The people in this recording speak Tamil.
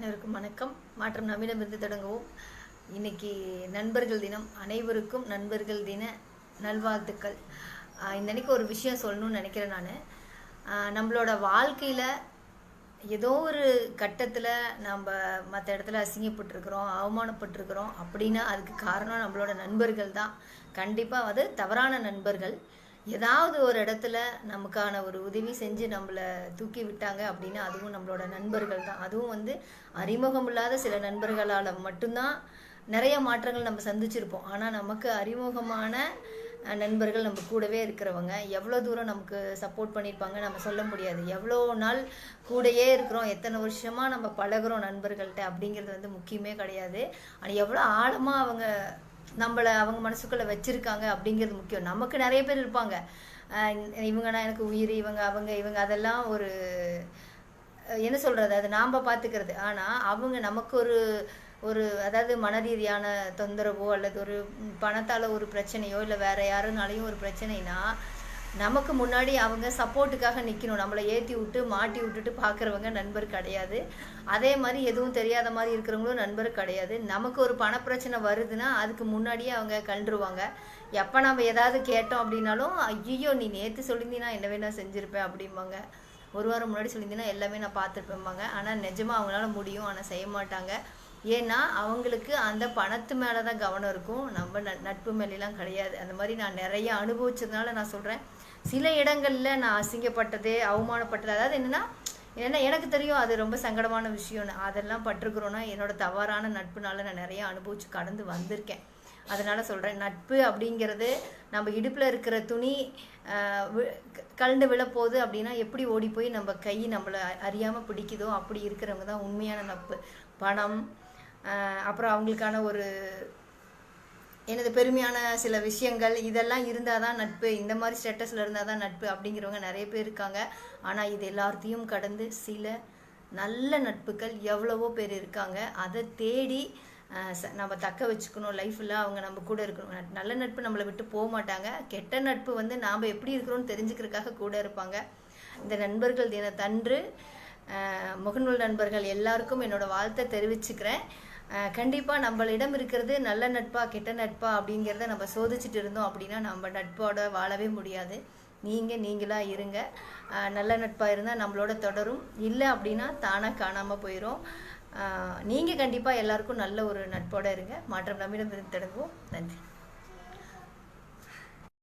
அனைவருக்கும் வணக்கம். மாற்றம் நம்மிடமிருந்து தொடங்குவோம். இன்னைக்கு நண்பர்கள் தினம். அனைவருக்கும் நண்பர்கள் தின நல்வாழ்த்துக்கள். ஆஹ் ஒரு விஷயம் சொல்லணும்னு நினைக்கிறேன் நான். நம்மளோட வாழ்க்கையில் ஏதோ ஒரு கட்டத்தில் நம்ம மற்ற இடத்துல அசிங்கப்பட்டிருக்கிறோம் அவமானப்பட்டிருக்கிறோம் அப்படின்னா அதுக்கு காரணம் நம்மளோட நண்பர்கள் தான். கண்டிப்பாக அது தவறான நண்பர்கள். ஏதாவது ஒரு இடத்துல நமக்கான ஒரு உதவி செஞ்சு நம்மளை தூக்கி விட்டாங்க அப்படின்னா அதுவும் நம்மளோட நண்பர்கள் தான். அதுவும் வந்து அறிமுகம் இல்லாத சில நண்பர்களால் மட்டும்தான் நிறைய மாற்றங்கள் நம்ம சந்திச்சிருப்போம். ஆனால் நமக்கு அறிமுகமான நண்பர்கள் நம்ம கூடவே இருக்கிறவங்க எவ்வளோ தூரம் நமக்கு சப்போர்ட் பண்ணியிருப்பாங்க நம்ம சொல்ல முடியாது. எவ்வளோ நாள் கூடயே இருக்கிறோம் எத்தனை வருஷமாக நம்ம பழகுறோம் நண்பர்கள்ட்ட அப்படிங்கிறது வந்து முக்கியமே கிடையாது. ஆனால் எவ்வளோ ஆழமாக அவங்க நம்மளை அவங்க மனசுக்குள்ளே வச்சுருக்காங்க அப்படிங்கிறது முக்கியம். நமக்கு நிறைய பேர் இருப்பாங்க. அஹ் இவங்கன்னா எனக்கு உயிர் இவங்க அவங்க இவங்க அதெல்லாம் ஒரு அஹ் என்ன சொல்கிறது அது நாம் பார்த்துக்கிறது ஆனால் அவங்க நமக்கு ஒரு ஒரு அதாவது மன ரீதியான தொந்தரவோ அல்லது ஒரு பணத்தால் ஒரு பிரச்சனையோ இல்லை வேற யாருனாலையும் ஒரு பிரச்சனைனா நமக்கு முன்னாடி அவங்க சப்போர்ட்டுக்காக நிற்கணும் நம்மளை ஏற்றி விட்டு மாட்டி விட்டுட்டு பார்க்குறவங்க நண்பர் கிடையாது. அதே மாதிரி எதுவும் தெரியாத மாதிரி இருக்கிறவங்களும் நண்பர் கிடையாது. நமக்கு ஒரு பணப்பிரச்சனை வருதுன்னா அதுக்கு முன்னாடியே அவங்க கண்டுருவாங்க. எப்போ நம்ம ஏதாவது கேட்டோம் அப்படின்னாலும் ஐயோ நீ நேற்று சொல்லியிருந்தீங்கன்னா என்ன வேணா செஞ்சுருப்பேன் அப்படிம்பாங்க. ஒரு வாரம் முன்னாடி சொல்லியிருந்தீங்கன்னா எல்லாமே நான் பார்த்துருப்பேம்பாங்க. ஆனால் நிஜமாக அவங்களால முடியும். ஆனால் செய்ய மாட்டாங்க. ஏன்னா அவங்களுக்கு அந்த பணத்து மேலே தான் கவனம் இருக்கும். நம்ம ந- நட்பு மேலாம் கிடையாது. அந்த மாதிரி நான் நிறைய அனுபவிச்சதுனால நான் சொல்கிறேன் சில இடங்களில் நான் அசிங்கப்பட்டது அவமானப்பட்டது. அதாவது என்னென்னா ஏன்னா எனக்கு தெரியும் அது ரொம்ப சங்கடமான விஷயம்னு. அதெல்லாம் பட்டிருக்கிறோன்னா என்னோட தவறான நட்புனால நான் நிறைய அனுபவிச்சு கடந்து வந்திருக்கேன். அதனால சொல்கிறேன் நட்பு அப்படிங்கிறது நம்ம இடுப்பில் இருக்கிற துணி ஆஹ், வி- விழப்போகுது அப்படின்னா எப்படி ஓடி போய் நம்ம கை நம்மளை அறியாமல் பிடிக்குதோ அப்படி இருக்கிறவங்க தான் உண்மையான நட்பு. பணம் அப்புறம் அவங்களுக்கான ஒரு எனது பெருமையான சில விஷயங்கள் இதெல்லாம் இருந்தால் தான் நட்பு. இந்த மாதிரி ஸ்டேட்டஸில் இருந்தால் தான் நட்பு அப்படிங்கிறவங்க நிறைய பேர் இருக்காங்க. ஆனால் இது எல்லாத்தையும் கடந்து சில நல்ல நட்புகள் எவ்வளவோ பேர் இருக்காங்க. அதை தேடி ச- நம்ம தக்க வச்சுக்கணும். லைஃப்பில் அவங்க நம்ம கூட இருக்கணும். நட்- நல்ல நட்பு நம்மளை விட்டு போக மாட்டாங்க. கெட்ட நட்பு வந்து நாம் எப்படி இருக்கிறோம்னு தெரிஞ்சுக்கிறதுக்காக கூட இருப்பாங்க. இந்த நண்பர்கள் தினத்தன்று முகநூல் நண்பர்கள் எல்லாருக்கும் என்னோடய வாழ்த்தை தெரிவிச்சுக்கிறேன். கண்டிப்பாக நம்மளிடம் இருக்கிறது நல்ல நட்பா கெட்ட நட்பா அப்படிங்கிறத நம்ம சோதிச்சுட்டு இருந்தோம் அப்படின்னா நம்ம நட்போட வாழவே முடியாது. நீங்கள் நீங்களாக இருங்க நல்ல நட்பாக இருந்தால் நம்மளோட தொடரும். இல்லை அப்படின்னா தானாக காணாமல் போயிடும் நீங்கள் கண்டிப்பாக எல்லாருக்கும் நல்ல ஒரு நட்போட இருங்க. மாற்றம் நம்மிடம் இருந்து தொடங்குவோம். நன்றி.